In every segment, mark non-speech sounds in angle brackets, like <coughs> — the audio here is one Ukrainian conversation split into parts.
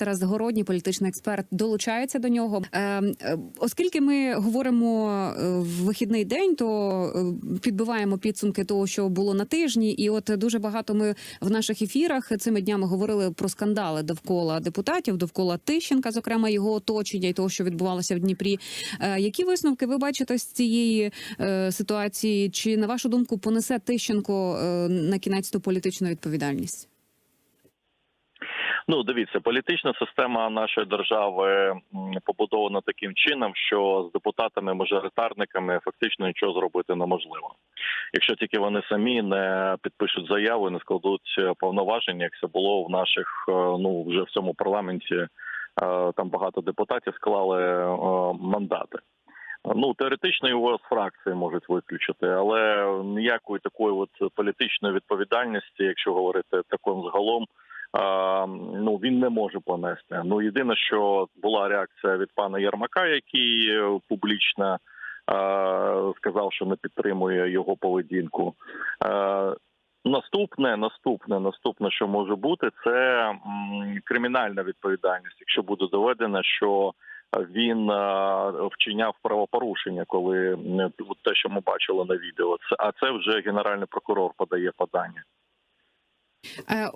Тарас Загородній, політичний експерт, долучається до нього. Е, е, Оскільки ми говоримо е, в вихідний день, то підбиваємо підсумки того, що було на тижні, і от дуже багато ми в наших ефірах цими днями говорили про скандали довкола депутатів, довкола Тищенка, зокрема його оточення і того, що відбувалося в Дніпрі. Які висновки ви бачите з цієї ситуації? Чи на вашу думку понесе Тищенко на кінець ту політичну відповідальність? Ну, дивіться, політична система нашої держави побудована таким чином, що з депутатами-мажоритарниками фактично нічого зробити неможливо. Якщо тільки вони самі не підпишуть заяву, і не складуть повноваження, як це було в наших е, ну вже в цьому парламенті. е, Там багато депутатів склали е, мандати. Ну теоретично його з фракції можуть виключити, але ніякої такої от політичної відповідальності, якщо говорити таким згалом, ну він не може понести. Ну єдине, що була реакція від пана Єрмака, який е, публічно сказав, що не підтримує його поведінку. Наступне, наступне, наступне, що може бути, це кримінальна відповідальність, якщо буде доведено, що він е, вчиняв правопорушення, коли те, що ми бачили на відео, а це вже генеральний прокурор подає подання. Е,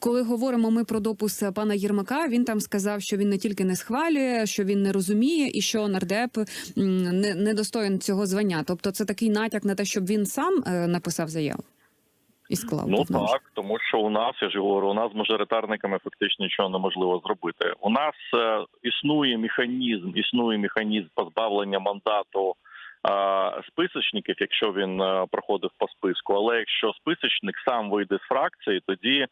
Коли говоримо ми про допус пана Єрмака, він там сказав, що він не тільки не схвалює, що він не розуміє, і що нардеп м, не, цього звання. Тобто, це такий натяк на те, щоб він сам е, написав заяву і склав. Ну так, тому що у нас я ж говорю, у нас з мажоритарниками фактично нічого неможливо зробити. У нас е, існує механізм, існує механізм позбавлення мандату е, списочників, якщо він е, проходив по списку. Але якщо списочник сам вийде з фракції, тоді е,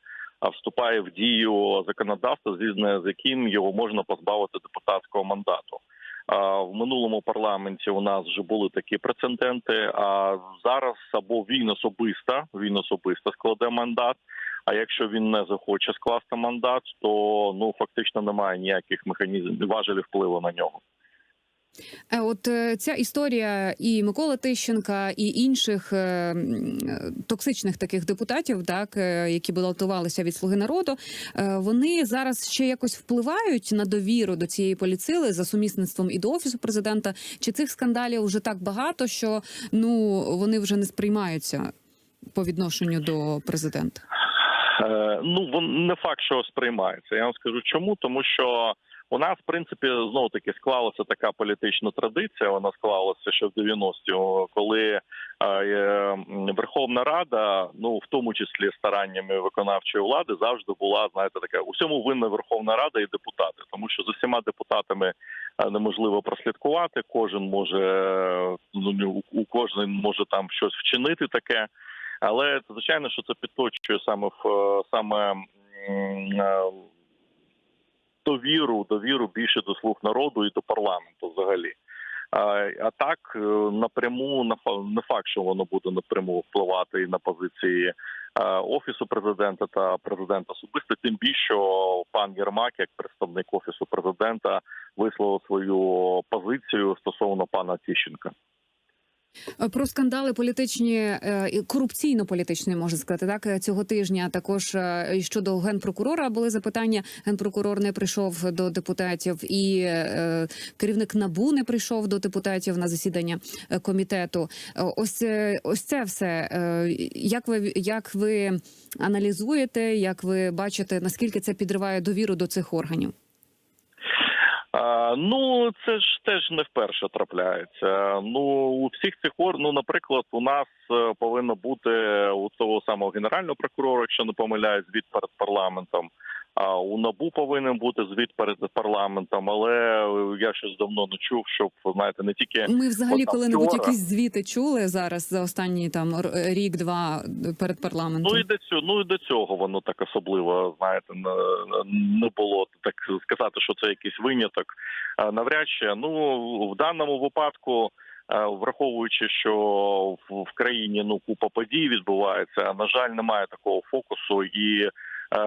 вступає в дію законодавство, згідно з яким його можна позбавити депутатського мандату. В минулому парламенті у нас вже були такі прецеденти. А зараз або він особисто він особисто складе мандат. А якщо він не захоче скласти мандат, то ну фактично немає ніяких механізмів важелів впливу на нього. Е, От е, ця історія і Миколи Тищенка, і інших е, токсичних таких депутатів, так які балотувалися від слуги народу, вони зараз ще якось впливають на довіру до цієї поліцили за сумісництвом і до офісу президента. Чи цих скандалів вже так багато, що ну вони вже не сприймаються по відношенню до президента? Ну не факт, що сприймається. Я вам скажу чому, тому що у нас, в принципі, знову таки склалася така політична традиція. Вона склалася ще в 90-ті, коли е, Верховна Рада, ну в тому числі стараннями виконавчої влади, завжди була знаєте, така у всьому винна Верховна Рада і депутати, тому що з усіма депутатами е, неможливо прослідкувати. Кожен може е, ну у- кожен може там щось вчинити таке. Але звичайно, що це підточує саме в саме довіру, довіру більше до слуг народу і до парламенту взагалі. А, так е, напряму не факт, що воно буде напряму впливати і на позиції е, офісу президента та президента особисто. Тим більше пан Єрмак, як представник офісу президента, висловив свою позицію стосовно пана Тіщенка. Е, Про скандали політичні е, корупційно-політичні можна сказати, так е, цього тижня. Також щодо генпрокурора були запитання. Генпрокурор не прийшов до депутатів, і керівник набу не прийшов до депутатів на засідання комітету. Ось ось це все. Як ви як ви аналізуєте, як ви бачите, наскільки це підриває довіру до цих органів? Ну, це ж теж не вперше трапляється. Ну, у всіх цих ор, ну, наприклад, у нас е, повинно бути у того самого генерального прокурора, якщо не помиляюсь, від перед парламентом. А у набу повинен бути звіт перед парламентом, але я щось давно не чув, щоб знаєте, не тільки Ми взагалі коли-небудь якісь звіти чули зараз за останні там рік-два перед парламентом. Ну і до цього, ну і до цього воно так особливо, знаєте, не, було так сказати, що це якийсь виняток. Навряд чи ну в даному випадку. е, Враховуючи, що в країні ну купа подій відбувається, на жаль, немає такого фокусу, і е,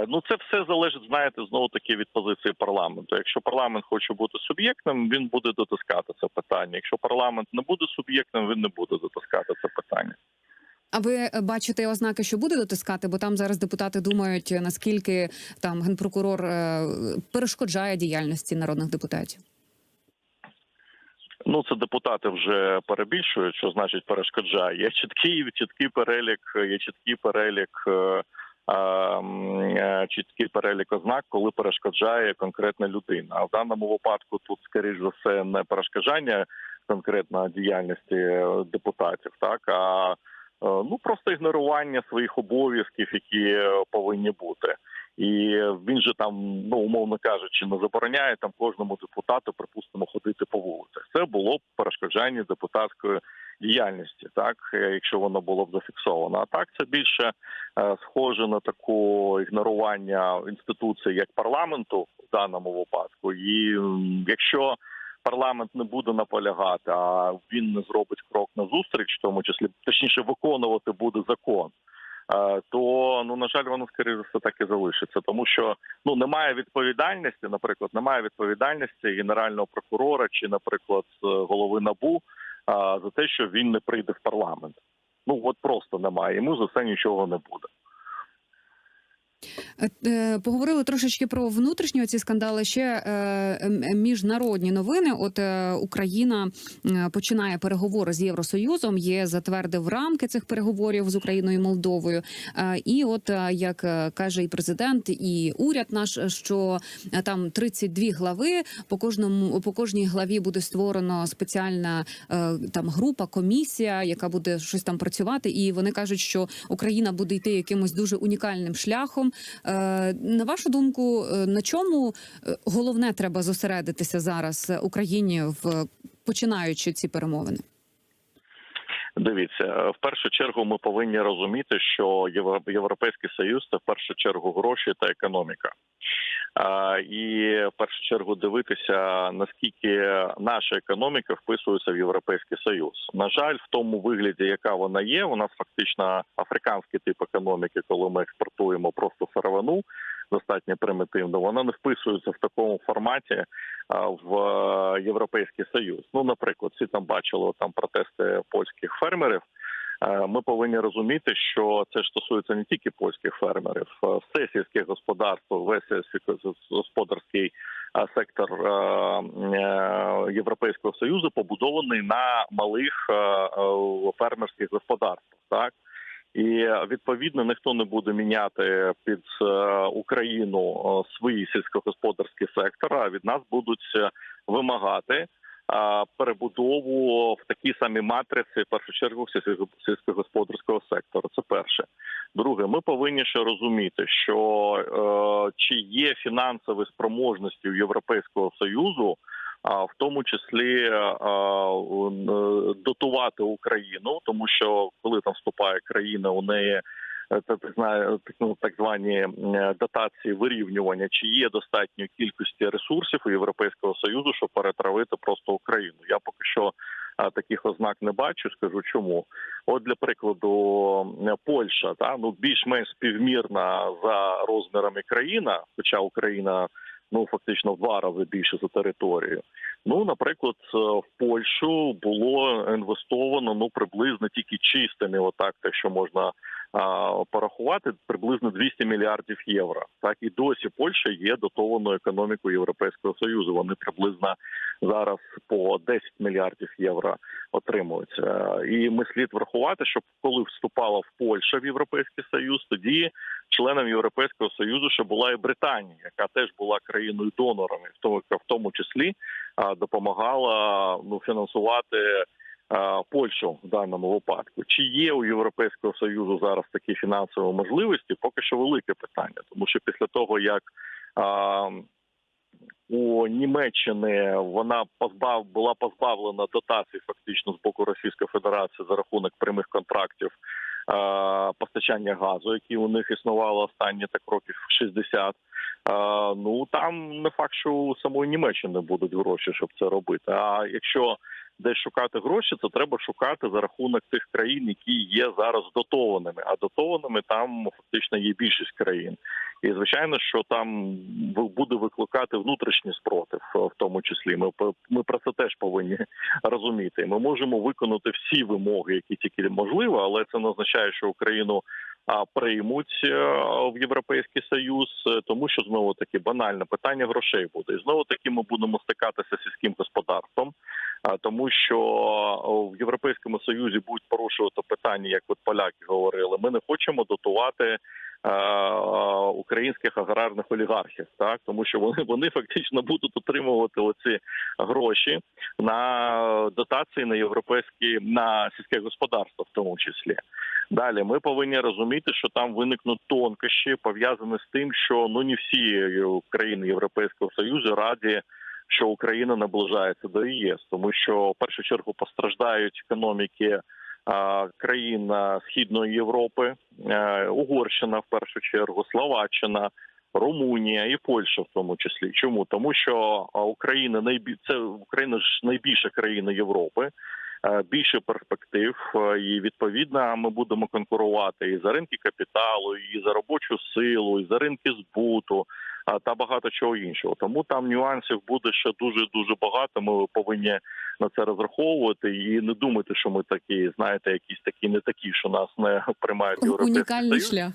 ну це все залежить, знаєте, знову таки від позиції парламенту. Якщо парламент хоче бути суб'єктним, він буде дотискати це питання. Якщо парламент не буде суб'єктним, він не буде дотискати це питання. А ви е, бачите ознаки, що буде дотискати? Бо там зараз депутати думають, наскільки там генпрокурор е, перешкоджає діяльності народних депутатів. Ну, це депутати вже перебільшують, що значить перешкоджає. Є чіткий чіткий перелік, є чіткий перелік, е, е, чіткий перелік ознак, коли перешкоджає конкретна людина. А в даному випадку тут, скоріш за все, не перешкоджання конкретно діяльності е, депутатів, так а е, ну просто ігнорування своїх обов'язків, які е, повинні бути. І він же там, ну умовно кажучи, не забороняє там кожному депутату, припустимо, ходити по вулицях. Це було перешкоджання депутатської діяльності, так е, якщо воно було б зафіксовано. А так це більше е, схоже на таку ігнорування інституції як парламенту в даному випадку. І якщо парламент не буде наполягати, а він не зробить крок назустріч, в тому числі точніше виконувати буде закон. е, То ну на жаль, воно скоріше все так і залишиться, тому що ну немає відповідальності, наприклад, немає відповідальності генерального прокурора чи, наприклад, голови набу за те, що він не прийде в парламент. Ну от просто немає. Йому за це нічого не буде. Е, е, Поговорили трошечки про внутрішні ці скандали. Ще е, міжнародні новини. От Україна починає переговори з Євросоюзом. Є затвердив рамки цих переговорів з Україною і Молдовою. І от як каже і президент, і уряд наш, що там 32 глави. По кожному по кожній главі буде створено спеціальна там група, комісія, яка буде щось там працювати. І вони кажуть, що Україна буде йти якимось дуже унікальним шляхом. Е, На вашу думку, е, на чому е, головне треба зосередитися зараз Україні в починаючи ці перемовини? Дивіться, в першу чергу ми повинні розуміти, що Європейський Союз це в першу чергу гроші та економіка. І в першу чергу дивитися наскільки наша економіка вписується в європейський союз. На жаль, в тому вигляді, яка вона є, у нас фактично африканський тип економіки, коли ми експортуємо просто сировину, достатньо примітивно. Вона не вписується в такому форматі в е, європейський союз. Ну, наприклад, всі там бачили там протести польських фермерів. Е, Ми повинні розуміти, що це стосується не тільки польських фермерів, Е, все сільське господарство, весь сільськогосподарський е, сектор Європейського союзу побудований на малих фермерських господарствах. Так і відповідно ніхто не буде міняти під Україну е, свій сільськогосподарський сектор. А від нас будуть вимагати перебудову в такій самій матриці, в першу чергу сільсько- сільськогосподарського сектору. Це перше. Друге, ми повинні ще розуміти, що е, чи є фінансові спроможності Європейського союзу. А в тому числі е, е, дотувати Україну, тому що коли там вступає країна, у неї е, так ну, так звані дотації вирівнювання, чи є достатньої кількості ресурсів у Європейського союзу, щоб перетравити просто Україну. Я поки що таких ознак не бачу. Скажу чому. От для прикладу, Польща та ну більш-менш співмірна за розмірами країна, хоча Україна. Ну фактично в два рази більше за територію. Ну, наприклад, е, в Польщу було інвестовано ну приблизно тільки чистими, отак, те, що можна порахувати, приблизно 200 мільярдів євро. Так і досі Польща є дотованою економікою Європейського союзу. Вони приблизно зараз по 10 мільярдів євро отримують. Е, І ми слід врахувати, що коли вступала в Польща в Європейський Союз, тоді членом Європейського союзу ще була і Британія, яка теж була країною донорами, в тому в тому числі допомагала ну фінансувати. А, Польщу в даному випадку чи є у Європейського союзу зараз такі фінансові можливості? Поки що велике питання, тому що після того як а, у Німеччини вона позбав була позбавлена дотацій фактично з боку Російської Федерації за рахунок прямих контрактів е, постачання газу, які у них існувало останні так років 60. ну там не факт, що у самої Німеччини будуть гроші, щоб це робити. А якщо десь шукати гроші, то треба шукати за рахунок тих країн, які є зараз дотованими. А дотованими там фактично є більшість країн. І звичайно, що там буде викликати внутрішній спротив, в тому числі. Ми ми про це теж повинні <laughs> розуміти. Ми можемо виконати всі вимоги, які тільки можливо, але це не означає, що Україну приймуть е, в європейський союз, е, тому що знову таки банальне питання грошей буде. І знову таки ми будемо стикатися з сільським господарством, тому що в європейському союзі будуть порушувати питання, як от поляки говорили. Ми не хочемо дотувати. Українських аграрних олігархів, так тому що вони <laughs> вони фактично будуть отримувати оці гроші на дотації на європейські на сільське господарство, в тому числі. Далі ми повинні розуміти, що там виникнуть тонкощі пов'язані з тим, що ну не всі країни Європейського союзу раді. Що Україна наближається до ЄС, тому що в першу чергу постраждають економіки країн Східної Європи, Угорщина в першу чергу, Словаччина, Румунія і Польща, в тому числі. Чому тому, що Україна найбі... це Україна ж найбільша країна Європи. Більше перспектив, і відповідно ми будемо конкурувати і за ринки капіталу, і за робочу силу, і за ринки збуту, та багато чого іншого. Тому там нюансів буде ще дуже дуже багато. Ми повинні на це розраховувати і не думати, що ми такі, знаєте, якісь такі не такі, що нас не <laughs> приймають європейський унікальний Союз. шлях.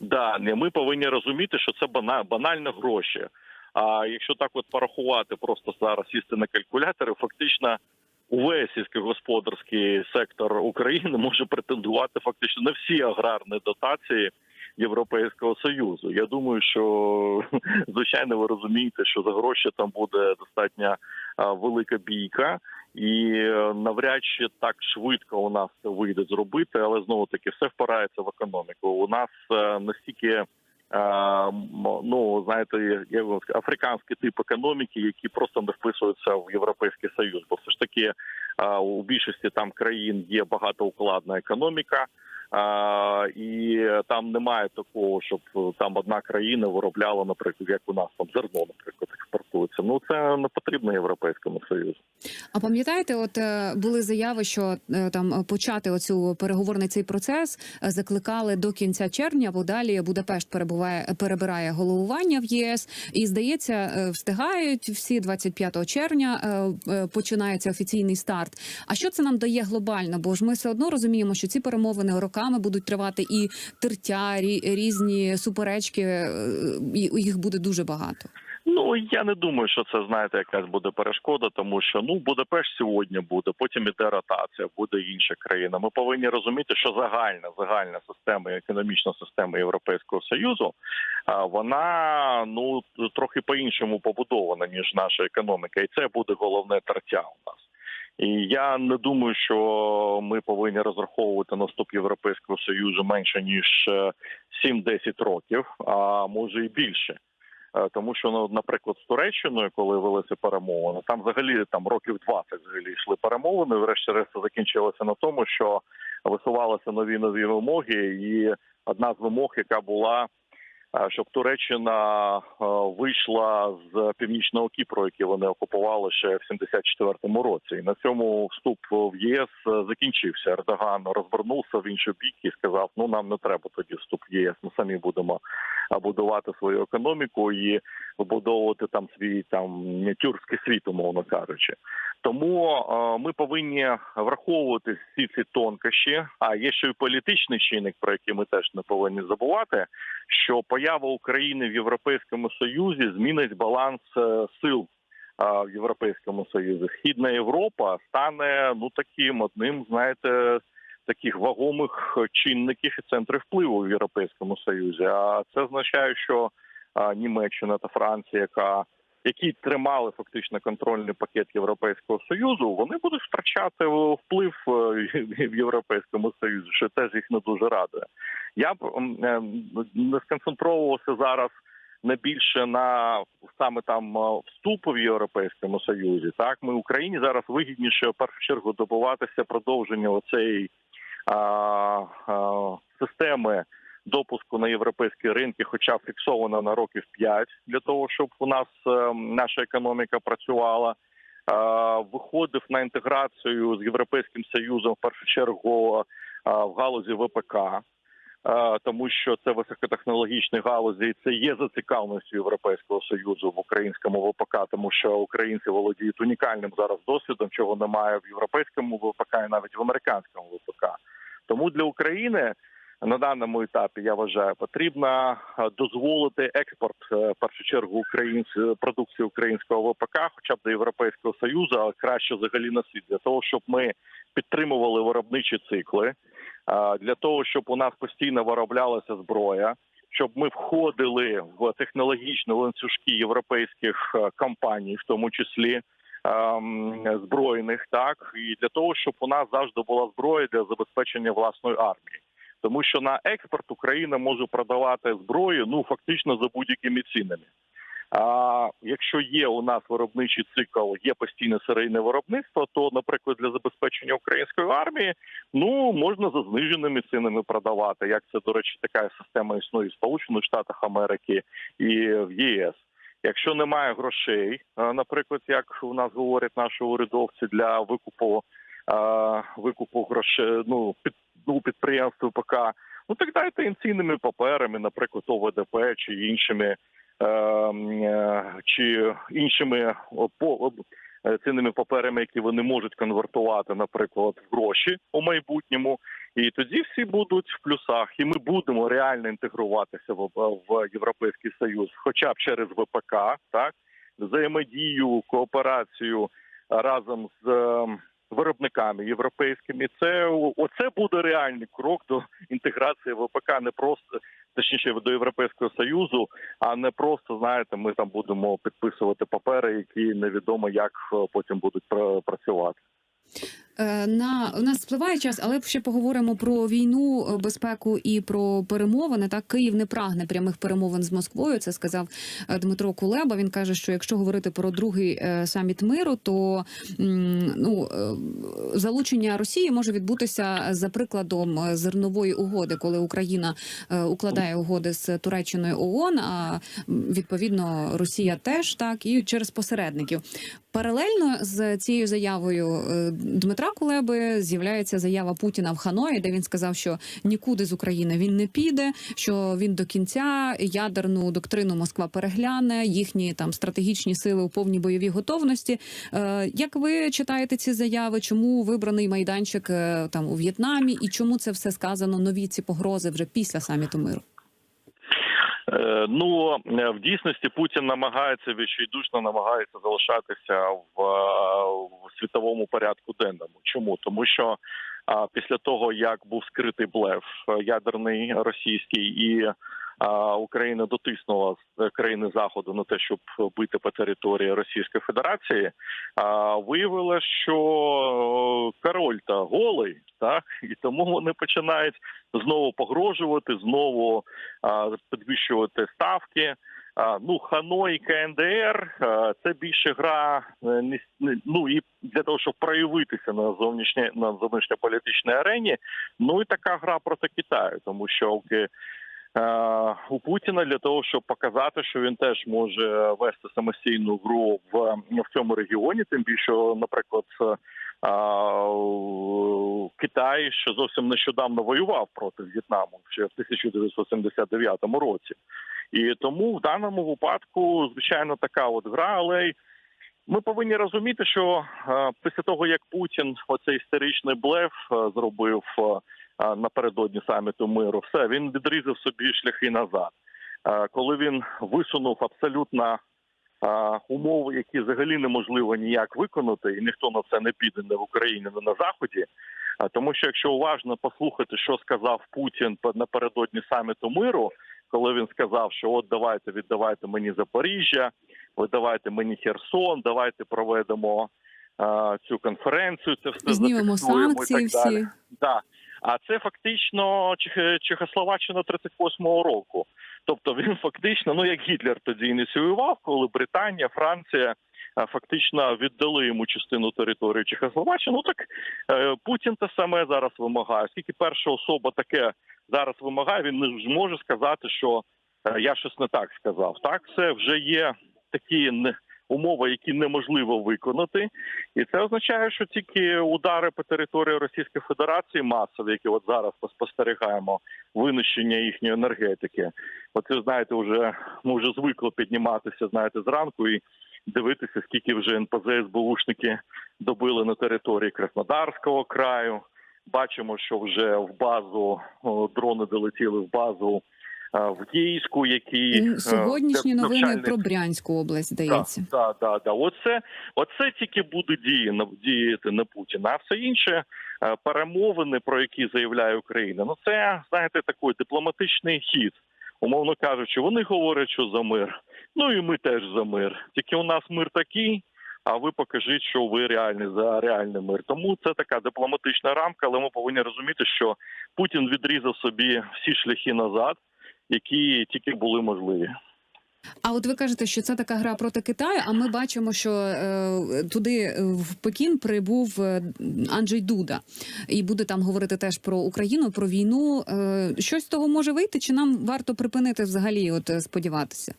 Да, не ми повинні розуміти, що це банально гроші. А якщо так от порахувати, просто зараз сісти на калькулятори, фактично. Увесь сільськогосподарський сектор України <laughs> може претендувати фактично на всі аграрні дотації Європейського союзу. Я думаю, що <laughs> звичайно ви розумієте, що за гроші там буде достатньо велика бійка, і навряд чи так швидко у нас це вийде зробити, але знову таки все впирається в економіку. У нас е, настільки. Ну знаєте, є африканський тип економіки, які просто не вписуються в європейський союз, бо все ж таки у більшості там країн є багатоукладна економіка. А, І там немає такого, щоб там одна країна виробляла, наприклад, як у нас там зерно, наприклад, експортується. Ну це не потрібно європейському союзу. А пам'ятаєте, от е, були заяви, що е, там почати оцю переговорний цей процес е, закликали до кінця червня, бо далі Будапешт перебуває перебирає головування в ЄС, і здається, встигають всі 25 червня. Починається офіційний старт. А що це нам дає глобально? Бо ж ми все одно розуміємо, що ці перемовини роками роками будуть тривати і тертя, різні суперечки. Їх буде дуже багато. Ну я не думаю, що це знаєте, якась буде перешкода, тому що ну Будапешт сьогодні буде, потім іде ротація, буде інша країна. Ми повинні розуміти, що загальна загальна система, економічна система Європейського союзу, вона ну трохи по іншому побудована ніж наша економіка, і це буде головне тертя у нас. І я не думаю, що ми повинні розраховувати на вступ європейського союзу менше ніж 7-10 е, років, а може і більше. Е, тому що ну, наприклад, з Туреччиною, коли велися перемовини, там взагалі там років 20 взагалі йшли перемовини. Врешті-решт закінчилося на тому, що висувалися нові нові вимоги, і одна з вимог, яка була щоб Туреччина вийшла з північного Кіпру, який вони окупували ще в 74-му році. І на цьому вступ в ЄС закінчився. Ердоган розвернувся в інший бік і сказав: Ну нам не треба тоді вступ в ЄС. Ми самі будемо будувати свою економіку і вибудовувати там свій там тюркський світ, умовно кажучи. Тому е, ми повинні враховувати всі ці тонкощі. А є ще й політичний чинник, про який ми теж не повинні забувати. Що поява України в Європейському Союзі змінить баланс е, сил е, в Європейському Союзі. Східна Європа стане ну таким одним, знаєте. Таких вагомих чинників і центрів впливу в Європейському Союзі. А це означає, що Німеччина та Франція, яка які тримали фактично контрольний пакет Європейського союзу, вони будуть втрачати вплив е, в Європейському Союзі, що теж їх не дуже радує. Я б е, не сконцентровувався зараз не більше на саме там е, вступу в Європейському Союзі. Так ми Україні зараз вигідніше в першу чергу добуватися продовження оцеї системи допуску на європейські ринки, хоча фіксовано на років 5, для того, щоб у нас е, наша економіка працювала. Е, Виходив на інтеграцію з європейським союзом в першу чергу е, в галузі ВПК, тому що це високотехнологічні галузі, і це є зацікавленістю Європейського союзу в українському ВПК, тому що українці володіють унікальним зараз досвідом, чого немає в європейському ВПК і навіть в американському ВПК. Тому для України на даному етапі я вважаю, потрібно е, дозволити експорт е, в першу чергу українсь- продукції українського ВПК, хоча б до Європейського союзу, а краще взагалі на світ, для того, щоб ми підтримували виробничі цикли, е, для того, щоб у нас постійно вироблялася зброя. Щоб ми входили в технологічні ланцюжки європейських е, компаній, в тому числі ем, збройних, так і для того, щоб у нас завжди була зброя для забезпечення власної армії, тому що на експорт Україна може продавати зброю ну фактично за будь-якими цінами. А якщо є у нас виробничий цикл, є постійне серійне виробництво, то, наприклад, для забезпечення української армії ну можна за зниженими цінами продавати. Як це до речі, така система існує в Сполучених Штатах Америки і в ЄС. Якщо немає грошей, е, наприклад, як у нас говорять наші урядовці для викупу викупу грошей, ну під ну, підприємств ВПК, ну так дайте цінними паперами, наприклад, ОВДП чи іншими е, е, чи іншими по е, цінними паперами, які вони можуть конвертувати, наприклад, в гроші у майбутньому. І тоді всі будуть в плюсах, і ми будемо реально інтегруватися в, в Європейський Союз, хоча б через ВПК, так взаємодію, кооперацію разом з е, виробниками європейськими. Це оце буде реальний крок до інтеграції ВПК, не просто точніше до Європейського союзу, а не просто знаєте, ми там будемо підписувати папери, які невідомо як потім будуть пра- працювати. Е, На у нас спливає час, але ще поговоримо про війну, е, безпеку і про перемовини. Так Київ не прагне прямих перемовин з Москвою. Це сказав е, Дмитро Кулеба. Він каже, що якщо говорити про другий саміт миру, то ну залучення Росії може відбутися за прикладом зернової угоди, коли Україна укладає угоди з Туреччиною ООН, а відповідно Росія теж так і через посередників. Паралельно з цією заявою е, Дмитра Кулеби з'являється заява Путіна в Ханої, де він сказав, що нікуди з України він не піде, що він до кінця ядерну доктрину Москва перегляне, їхні там стратегічні сили у повній бойовій готовності. Е, Як ви читаєте ці заяви? Чому вибраний майданчик е, там у В'єтнамі, і чому це все сказано? Нові ці погрози вже після саміту миру? Е, Ну е, в дійсності Путін намагається відчайдушно намагається залишатися в, е, в світовому порядку денному. Чому тому, що після того як був скритий блеф ядерний російський і Україна дотиснула країни заходу на те, щоб бити по території Російської Федерації, а, виявилося, що е, король та голий, так і тому вони починають знову погрожувати, знову підвищувати ставки. Ну, Ханой КНДР це більше гра е, ну і для того, щоб проявитися на зовнішній на зовнішньополітичній арені. Ну і така гра проти Китаю, тому що у Путіна для того, щоб показати, що він теж може вести самостійну гру в, в цьому регіоні, тим більше, наприклад, е, у Китай, що зовсім нещодавно воював проти В'єтнаму ще в 1979 році. І тому в даному випадку, звичайно, така от гра, але ми повинні розуміти, що е, після того як Путін оцей історичний блеф е, зробив е, е, напередодні саміту миру, все він відрізав собі шляхи назад. Коли він висунув абсолютно умови, які взагалі неможливо ніяк виконати, і ніхто на це не піде не в Україні, не на заході. А Тому що якщо уважно послухати, що сказав Путін пе- напередодні саміту миру, коли він сказав, що от давайте віддавайте мені Запоріжжя, видавайте мені Херсон, давайте проведемо е, цю конференцію. Це все Знімемо санкції так далі. всі. Да. А це фактично Чех- Чехословаччина 38-го року. Тобто він фактично, ну як Гітлер тоді ініціював, коли Британія, Франція фактично віддали йому частину території Чехословаччини. Ну так е, Путін те саме зараз вимагає. Оскільки перша особа таке зараз вимагає, він не зможе сказати, що е, я щось не так сказав. Так, це вже є такі не- умови, які неможливо виконати, і це означає, що тільки удари по території Російської Федерації масові, які от зараз спостерігаємо, винищення їхньої енергетики. Ви знаєте, вже ми вже звикли підніматися, знаєте, зранку і дивитися, скільки вже НПЗ СБУшники добили на території Краснодарського краю. Бачимо, що вже в базу дрони долетіли в базу в Київську, які М, е, Сьогоднішні це новини навчальний про Брянську область здається. так, так, так, так. Оце, оце тільки буде на діяти на Путіна. А все інше е, перемовини, про які заявляє Україна, ну це знаєте такий дипломатичний хід. Умовно кажучи, вони говорять, що за мир. Ну і ми теж за мир. Тільки у нас мир такий. А ви покажіть, що ви реальні за реальний мир. Тому це така дипломатична рамка, але ми повинні розуміти, що Путін відрізав собі всі шляхи назад, які тільки були можливі. А от ви кажете, що це така гра проти Китаю. А ми бачимо, що е, туди е, в Пекін прибув е, Анджей Дуда і буде там говорити теж про Україну, про війну. Е, щось з того може вийти, чи нам варто припинити взагалі, от е, сподіватися?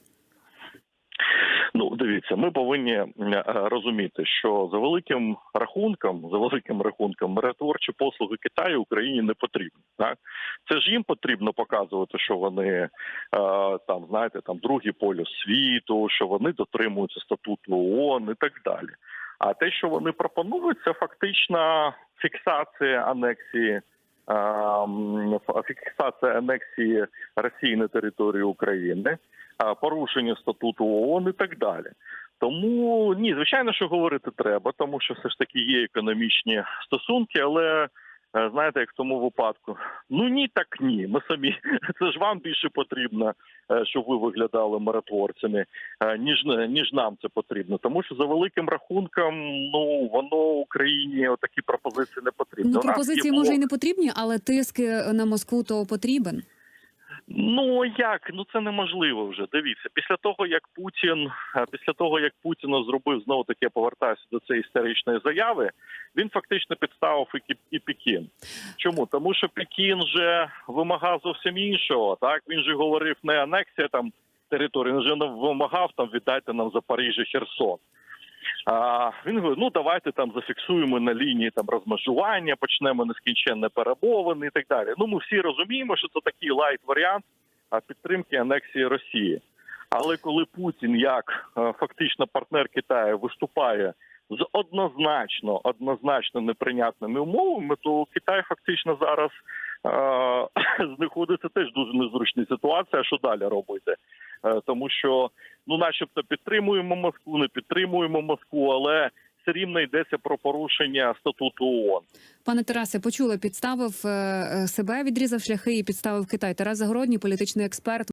Ну, дивіться, ми повинні е, розуміти, що за великим рахунком, за великим рахунком, миротворчі послуги Китаю Україні не потрібні. Так це ж їм потрібно показувати, що вони е, там знаєте, там другий полюс світу, що вони дотримуються статуту ООН і так далі. А те, що вони пропонують, це фактично фіксація анексії. Е, Фіксація анексії Росії на територію України, а, порушення статуту ООН і так далі. Тому ні, звичайно, що говорити треба, тому що все ж таки є економічні стосунки, але е, знаєте, як в тому випадку, ну ні, так ні. Ми самі <laughs> це ж вам більше потрібно, е, щоб ви виглядали миротворцями, е, ніж ніж нам це потрібно. Тому що за великим рахунком, ну воно Україні отакі пропозиції не потрібні. Ну пропозиції може і не потрібні, але тиск е, на Москву то потрібен. Ну як? Ну це неможливо вже. Дивіться, після того як Путін, е, після того як Путін зробив знову таки, я повертаюся до цієї історичної заяви, він фактично підставив і, і Пекін. Чому? Тому що Пекін вже вимагав зовсім іншого. Так він же говорив не анексія там території, він же вимагав там віддайте нам Запоріжжя, Херсон. А він говорить, ну давайте там зафіксуємо на лінії там розмежування, почнемо нескінченне перемовини і так далі. Ну ми всі розуміємо, що це такий лайт варіант підтримки анексії Росії. Але коли Путін, як е, фактично партнер Китаю, виступає з однозначно однозначно неприйнятними умовами, то Китай фактично зараз <coughs> знаходиться теж дуже незручна ситуація. Що далі робити? Е, тому що ну, начебто, підтримуємо Москву, не підтримуємо Москву, але все рівно йдеться про порушення статуту ООН. Пане Тарасе, почула, підставив е, е, себе, відрізав шляхи і підставив Китай. Тарас Загородній, політичний експерт.